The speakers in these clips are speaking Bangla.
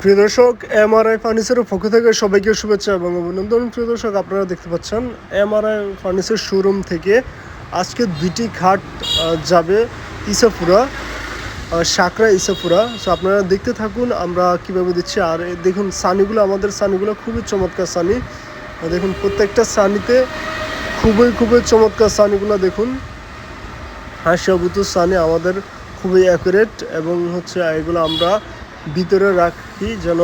প্রিয় দর্শক এমআরআই ফার্নিচারের পক্ষ থেকে সবাইকে শুভেচ্ছা এবং অভিনন্দন। প্রিয় দর্শক আপনারা দেখতে পাচ্ছেন এমআরআই ফার্নিচার শোরুম থেকে আজকে দুইটি খাট যাবে ইসাপুরা আহ, সাকরা ইসাপুরা। সো আপনারা দেখতে থাকুন আমরা কীভাবে দিচ্ছি। আর দেখুন সানিগুলো আমাদের সানিগুলো খুবই চমৎকার সানি। দেখুন প্রত্যেকটা সানিতে খুবই খুবই চমৎকার সানিগুলো দেখুন। হাঁসাবুত সানি আমাদের খুবই অ্যাকুরেট এবং হচ্ছে এগুলো আমরা ভিতরে রাখি যেন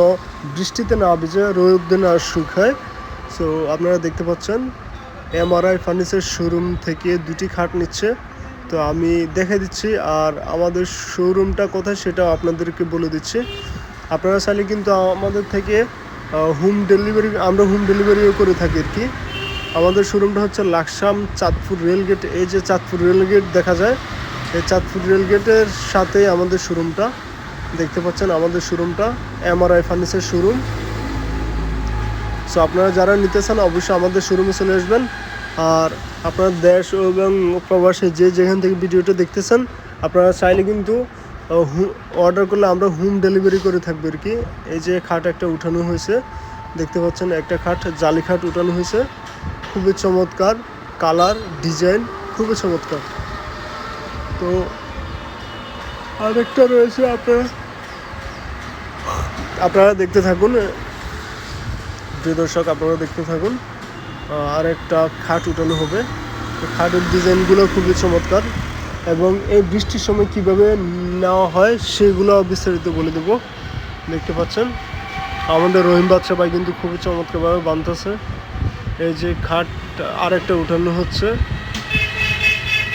বৃষ্টিতে না ভিজে রোদে না শুকায় সো আপনারা দেখতে পাচ্ছেন এমআরআই ফার্নিচার শোরুম থেকে দুটি খাট নিচ্ছে। তো আমি দেখে দিচ্ছি, আর আমাদের শোরুমটা কোথায় সেটাও আপনাদেরকে বলে দিচ্ছি। আপনারা চাইলে কিন্তু আমাদের থেকে হোম ডেলিভারি আমরা হোম ডেলিভারিও করে থাকি আর কি। আমাদের শোরুমটা হচ্ছে লাকসাম চাঁদপুর রেলগেট এই যে চাঁদপুর রেলগেট দেখা যায়, এই চাঁদপুর রেলগেটের সাথেই আমাদের শোরুমটা দেখতে পাচ্ছেন আমাদের শোরুমটা এমআরআই ফার্নিচার শোরুম। সো আপনারা যারা নিতে চান, অবশ্যই আমাদের শোরুমে চলে আসবেন। আর আপনার দেশ এবং প্রবাসে যে যেখান থেকে ভিডিওটা দেখতেছেন, আপনারা চাইলে কিন্তু অর্ডার করলে আমরা হোম ডেলিভারি করে থাকব আর কি। এই যে খাট একটা উঠানো হয়েছে, দেখতে পাচ্ছেন একটা খাট, জালি খাট উঠানো হয়েছে। খুবই চমৎকার, কালার, ডিজাইন খুবই চমৎকার। তো আরেকটা রয়েছে আপনারা। আপনারা দেখতে থাকুন প্রিয় দর্শক আপনারা দেখতে থাকুন আর একটা খাট উঠানো হবে। খাটের ডিজাইনগুলো খুবই চমৎকার এবং এই বৃষ্টির সময় কীভাবে নেওয়া হয় সেগুলো বিস্তারিত বলে দেবো। দেখতে পাচ্ছেন, আমাদের রহিম বাদশা ভাই কিন্তু খুবই চমৎকারভাবে বাঁধতেছে এই যে খাট আরেকটা উঠানো হচ্ছে,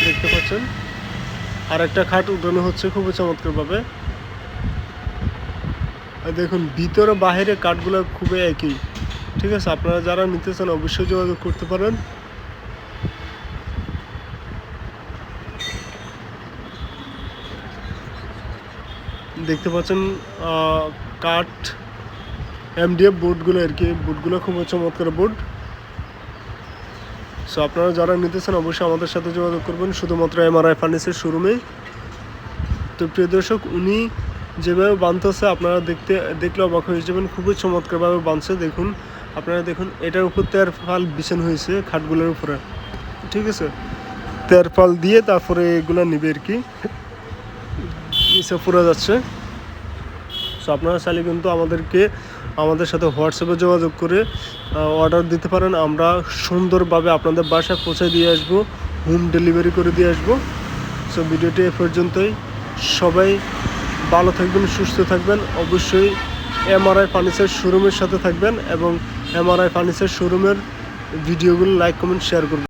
দেখতে পাচ্ছেন। আর একটা খাট উঠানো হচ্ছে খুবই চমৎকারভাবে। দেখুন, ভিতরে বাহিরে কাঠগুলো খুবই একই। ঠিক আছে, আপনারা যারা নিতে চান অবশ্যই যোগাযোগ করতে পারেন। দেখতে পাচ্ছেন কাঠ এমডিএফ বোর্ডগুলো আর কি। বোর্ডগুলো খুবই চমৎকার বোর্ড সো আপনারা যারা নিতে চান অবশ্যই আমাদের সাথে যোগাযোগ করবেন। শুধুমাত্র এমআরআই ফার্নিচার শোরুমে তো, প্রিয় দর্শক, উনি যেভাবে বাঁধতেছে আপনারা দেখতে, দেখলে অবাক হয়ে যাবেন। খুবই চমৎকারভাবে বাঁধছে দেখুন। আপনারা দেখুন, এটার উপর তেরফাল বিছানো হয়েছে, খাটগুলোর উপরে। ঠিক আছে? তেরফাল দিয়ে তারপরে এগুলো নিবে আর কি। নিচে পুরো যাচ্ছে। সো আপনারা চাইলে কিন্তু আমাদেরকে, আমাদের সাথে হোয়াটসঅ্যাপে যোগাযোগ করে অর্ডার দিতে পারেন। আমরা সুন্দরভাবে আপনাদের বাসায় পৌঁছে দিয়ে আসব হোম ডেলিভারি করে দিয়ে আসব। সো ভিডিওটি এ পর্যন্তই। সবাই ভালো থাকবেন, সুস্থ থাকবেন। অবশ্যই এমআরআই ফার্নিচার শোরুমের সাথে থাকবেন এবং এমআরআই ফার্নিচার শোরুমের ভিডিওগুলো লাইক কমেন্ট শেয়ার করবেন।